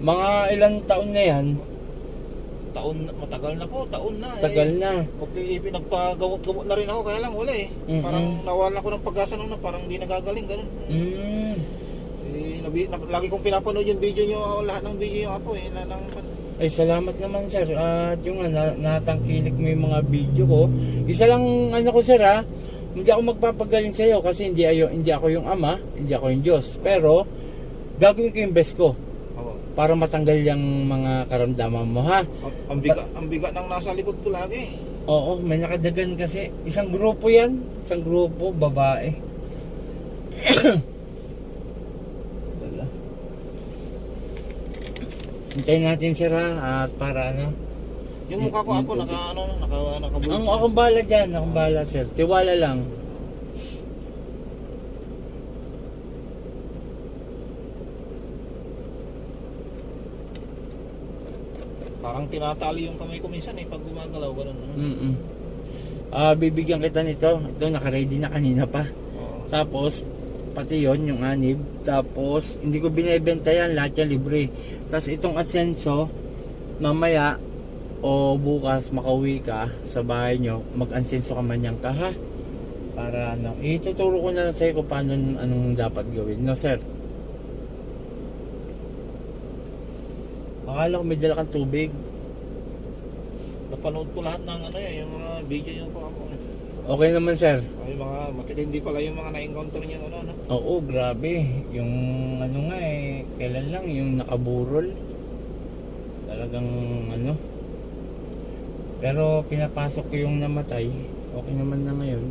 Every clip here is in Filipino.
Mga ilang taon na yan, Taon, matagal na po, taon na. tagal eh. na. Okay, pinagpagawot-gawot na rin ako, kaya lang wala eh. Mm-mm. Parang nawala ko ng pag-asa nung na parang hindi nagagaling, ganun. Mm. Eh, nabi, na, lagi kong pinapanood yung video nyo, lahat ng video nyo ako eh. Na, ng, Ay, salamat naman sir. At yung nga, na, natangkilik mo yung mga video ko. Isa lang ano ko sir ha, hindi ako magpapagaling sa iyo kasi hindi, ayo, hindi ako yung ama, hindi ako yung Diyos. Pero, gagawin ko yung best ko. Para matanggal yung mga karamdaman mo ha. Ang, ang, biga, ang biga ng nasa likod ko lagi. Oo, may nakadagan kasi. Isang grupo yan. Isang grupo, babae. Wala. Hintayin natin sir ha, at para ano. Yung mukha ko ako, naka, ano, naka, naka, Ang akong bala dyan, akong bala sir. Tiwala lang. Parang tinatali yung kamay ko minsan eh, pag gumagalaw, ganun. no? Mm Ah, bibigyan kita nito. Ito, naka-ready na kanina pa. Oo. Tapos, pati yon yung anib. Tapos, hindi ko binibenta yan, lahat yan libre. Tapos, itong asenso, mamaya, o bukas, makauwi ka sa bahay nyo, mag-ansenso ka man yan ka, ha? Para ano, ituturo ko na lang sa'yo kung paano, anong dapat gawin. No, sir? Akala ko may dala kang tubig. Napanood ko lahat ng ano yan, yung mga video nyo po ako. eh. Okay naman, sir. Ay, mga matitindi pala yung mga na-encounter nyo, ano, ano. Oo, grabe. Yung ano nga eh, kailan lang yung nakaburol. Talagang ano. Pero pinapasok ko yung namatay. Okay naman na ngayon.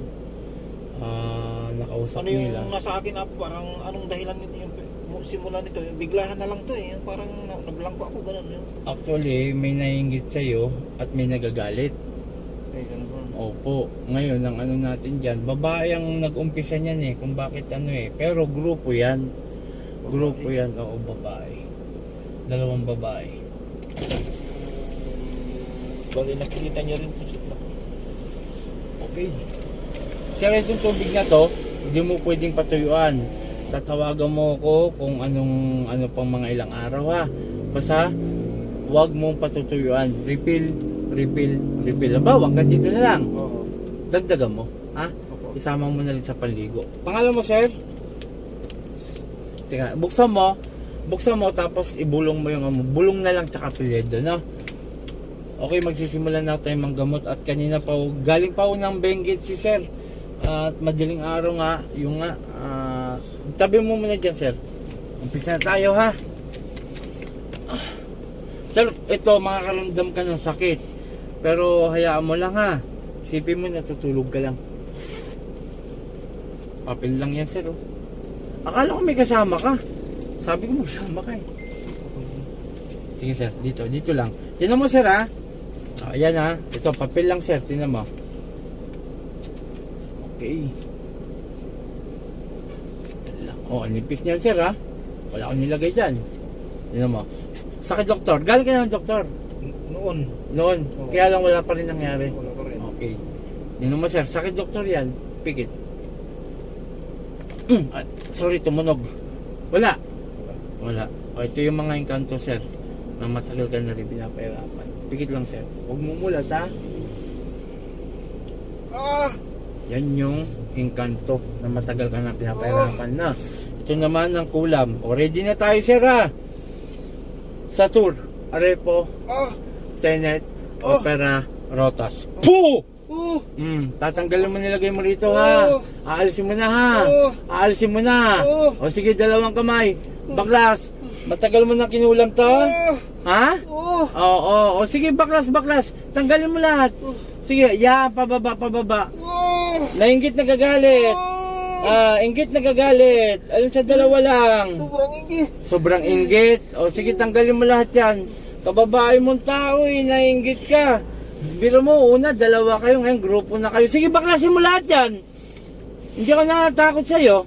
Ah, nakausap Ano yung nila. nasa akin na parang anong dahilan nito simula nito, yung biglahan na lang to eh, yung parang na, naglangko ako ganun yung. Actually, may nainggit sa'yo at may nagagalit. Eh, ganun ba? Opo. Ngayon, ang ano natin dyan, babae ang nag-umpisa niyan eh, kung bakit ano eh. Pero grupo yan. Grupo yan, oo, babae. Dalawang babae. Bali nakikita nyo rin po sila. Okay. Sir, itong tubig na to, hindi mo pwedeng patuyuan. Tatawagan mo ko kung anong ano pang mga ilang araw ha. Basta, huwag mong patutuyuan. Refill, refill, refill. Aba, hanggang dito na lang. Oo. Dagdagan mo. Ha? Opo. Isama mo na rin sa panligo. Pangalan mo, sir? Teka, buksan mo. Buksan mo, tapos ibulong mo yung ano. Bulong na lang tsaka pilyedo, no? Okay, magsisimula na tayo manggamot at kanina pa, galing pa ako ng Benguet si sir. At madaling araw nga, yung nga, tabi mo muna dyan, sir. Umpisa na tayo, ha? Sir, ito, makakaramdam ka ng sakit. Pero hayaan mo lang, ha? Isipin mo, natutulog ka lang. Papel lang yan, sir, oh. Akala ko may kasama ka. Sabi ko magsama ka, eh. Sige, sir. Dito, dito lang. Tinan mo, sir, ha? Ah, ayan, ha? Ito, papel lang, sir. Tinan mo. Okay. Oh, nipis niyan, sir, ha? Wala akong nilagay dyan. Tinan mo. Sakit, doktor. Galing ka ng doktor. Noon, Noon. Oo. Kaya lang wala pa rin nangyari. wala pa rin. Okay. Tinan mo, sir. Sakit, doktor, yan. Pikit. Mm, ah, sorry, tumunog. Wala. Wala. O, ito yung mga engkanto, sir. Na matagal ka na rin pinapahirapan. Pikit lang, sir. Huwag mo mulat, ha? Ah! Yan yung engkanto na matagal ka na pinapahirapan na. Ito naman ang kulam. O, ready na tayo, sir, ha? Sa tour. Arepo, Ah! Tenet, Oh. Opera, Rotas. Puh! Oh! Hmm, tatanggalin mo nilagay mo rito ha. Oh. Aalisin mo na ha. Oh. Aalisin mo na. Oh. O sige, dalawang kamay. Baklas. Matagal mo na kinulam to? Ah! Ha? Oh! Oo, O sige, baklas, baklas. Tanggalin mo lahat. Sige, yan, pababa, pababa. Nainggit nagagalit. Ah, inggit nagagalit. Alin sa dalawa lang. Sobrang ingi. Sobrang inggit. O sige, tanggalin mo lahat yan. Kababae mong tao eh, nainggit ka. Biro mo, una, dalawa kayo, ngayon grupo na kayo. Sige, baklasin mo lahat yan. Hindi ako natatakot sa'yo.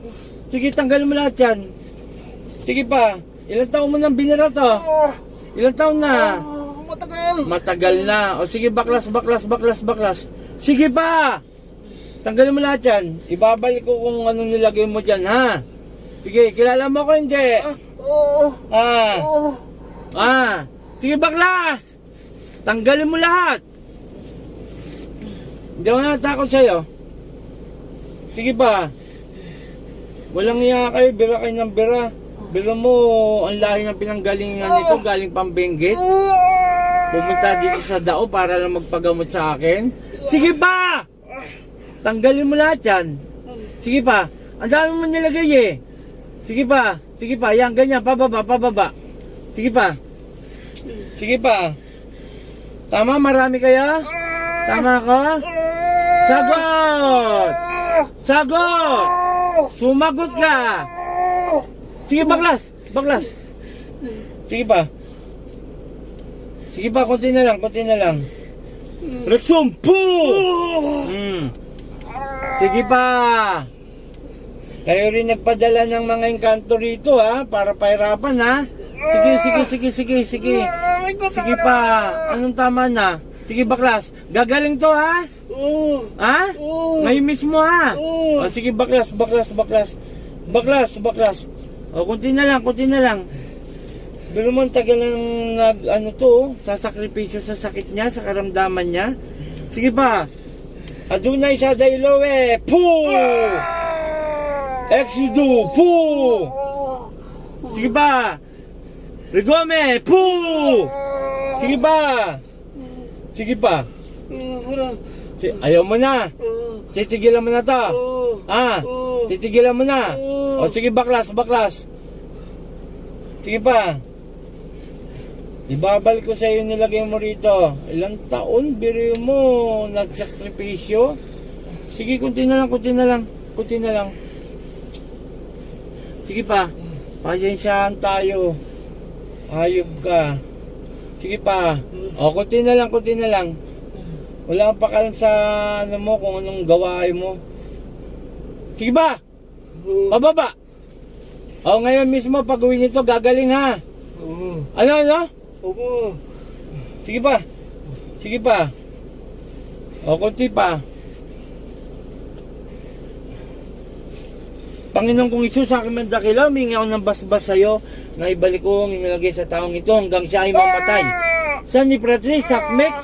Sige, tanggalin mo lahat yan. Sige pa, ilang taon mo nang binira to? Ah! Ilang taon na? Ah, matagal. Na. O sige, baklas, baklas, baklas, baklas. Sige pa! Tanggalin mo lahat yan. Ibabalik ko kung anong nilagay mo dyan, ha? Sige, kilala mo ko hindi. Ah! Oh! Ah. Oh! Ah, sige baklas! Tanggalin mo lahat! Hindi ako natakot sa'yo. Sige pa. Walang iya kayo, bira kayo ng bira. Bira mo, ang lahi ng pinanggalingan nito, galing pang Benguet. Pumunta dito sa dao para lang magpagamot sa akin. Sige pa! Tanggalin mo lahat yan. Sige pa. Ang dami mo nilagay eh. Sige pa. Sige pa. Yan, ganyan. Pababa, pababa. Sige pa. Sige pa. Tama, marami kaya? Tama ka? Sagot! Sagot! Sumagot ka! Sige, baklas! Baklas! Sige pa. Sige pa, konti na lang, konti na lang. Rexum! Boom! Hmm. Sige pa. Kayo rin nagpadala ng mga engkanto rito ha, para pahirapan ha. Sige, sige, sige, sige, sige. Sige pa. Anong tama na? Sige baklas. Gagaling to ha? Oh. Ha? Oo. Ngayon mismo ha? Oo. O, sige baklas, baklas, baklas. Baklas, baklas. O, kunti na lang, kunti na lang. Pero mo, ang tagal nang nag, ano to, oh, sasakripisyo sa sakit niya, sa karamdaman niya. Sige pa. Adunay sa dailowe. Poo! Exido. Poo! Sige pa. Rigome. Poo! Sige pa. Sige pa. Si- Ayaw mo na. Titigilan mo na to. Ah, titigilan mo na. O sige, baklas, baklas. Sige pa. Ibabal ko sa iyo nilagay mo rito. Ilang taon, biro mo, nagsakripisyo. Sige, kunti na lang, kunti na lang. Kunti na lang. Sige pa. Pasensyahan tayo. Hayop ka. Sige pa. O, kunti na lang, kunti na lang. Wala kang pakalam sa ano mo, kung anong gawain mo. Sige ba? Pababa. O, ngayon mismo, pag uwi nito, gagaling ha. Ano, ano? Opo. Sige pa. Sige pa. O, kunti pa. Panginoon kong Isus, sa akin man dakila, humingi ako ng basbas sa'yo na ibalik ko ang inilagay sa taong ito hanggang siya ay mamatay. San ni Pratri, Sakmek,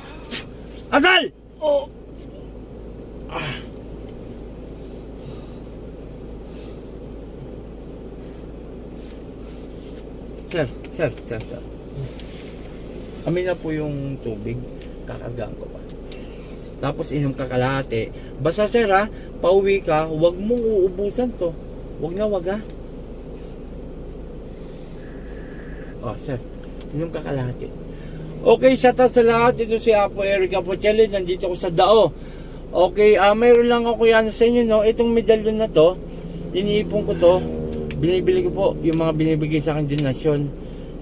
Adal! Oh! Ah. Sir, sir, sir, sir. Kami na po yung tubig. Kakargaan ko pa. Tapos inom ka kalahati. Basta sir ha, pauwi ka, huwag mong uubusan to. Huwag na wag ha. Oh, sir. Inom ka kalahati. Okay, shout out sa lahat. Ito si Apo Eric Apocelli. Nandito ko sa Dao. Okay, ah mayroon lang ako yan sa inyo, no? Itong medalyon na to, iniipon ko to. Binibili ko po yung mga binibigay sa akin donasyon.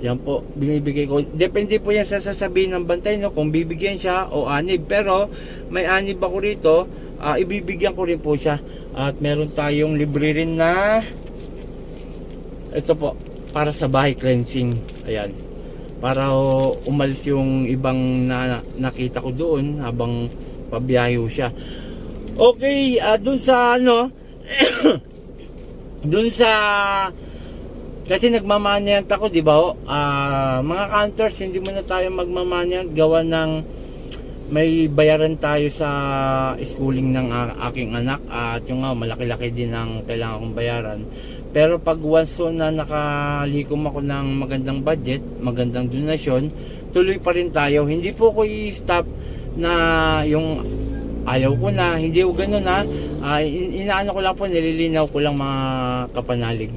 Yan po, binibigay ko. Depende po yan sa sasabihin ng bantay, no? Kung bibigyan siya o anib. Pero, may anib ako rito, ah, ibibigyan ko rin po siya. At meron tayong libre rin na ito po, para sa bahay cleansing. Ayan. Para umalis yung ibang na, nakita ko doon habang pabiyahe siya. Okay, ah, dun sa ano, dun sa kasi nagmamanayant ako, di ba? Ah, mga counters, hindi mo na tayo magmamanayant gawa ng may bayaran tayo sa schooling ng aking anak at yung nga malaki-laki din ang kailangan kong bayaran. Pero pag once na nakalikom ako ng magandang budget, magandang donasyon, tuloy pa rin tayo. Hindi po ko i-stop na yung ayaw ko na, hindi ko ganun ha. In- inaano ko lang po, nililinaw ko lang mga kapanalig.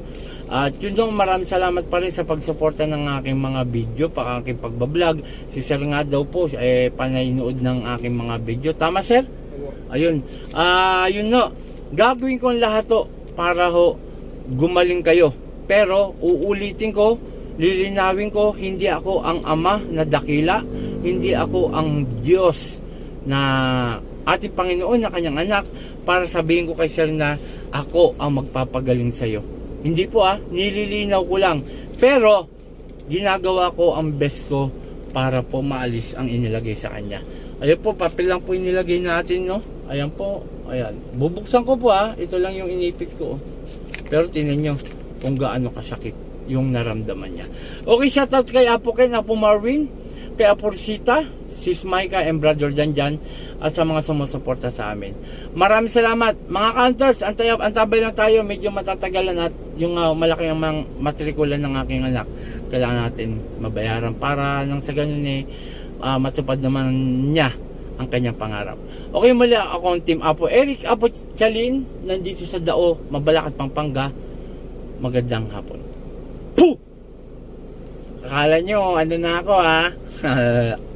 At yun dong maraming salamat pa rin sa pagsuporta ng aking mga video, pa aking pagbablog. Si Sir nga daw po, eh, panaynood ng aking mga video. Tama sir? Ayun. Ah, yun no. Gagawin ko lahat to para ho gumaling kayo. Pero uulitin ko, lilinawin ko, hindi ako ang ama na dakila, hindi ako ang Diyos na ating Panginoon na kanyang anak para sabihin ko kay Sir na ako ang magpapagaling sa iyo. Hindi po ah, nililinaw ko lang. Pero ginagawa ko ang best ko para po maalis ang inilagay sa kanya. Ayun po, papel lang po inilagay natin, no? Ayan po, ayan. Bubuksan ko po ah, ito lang yung inipit ko. Pero tinan nyo kung gaano kasakit. yung naramdaman niya. Okay, shoutout kay Apo Ken, Apo Marvin, kay Apo Rosita, Sis Micah, and Brother Janjan, at sa mga sumusuporta sa amin. Maraming salamat. Mga counters, antay, antabay lang tayo, medyo matatagalan at yung uh, malaki ang mang matrikulan ng aking anak, kailangan natin mabayaran para nang sa ganun eh, ah, matupad naman niya ang kanyang pangarap. Okay, muli ako ang team Apo Eric, Apo Chalin, nandito sa Dao, Mabalacat, Pampanga. Magandang hapon. Puh! Akala nyo, ano na ako ha?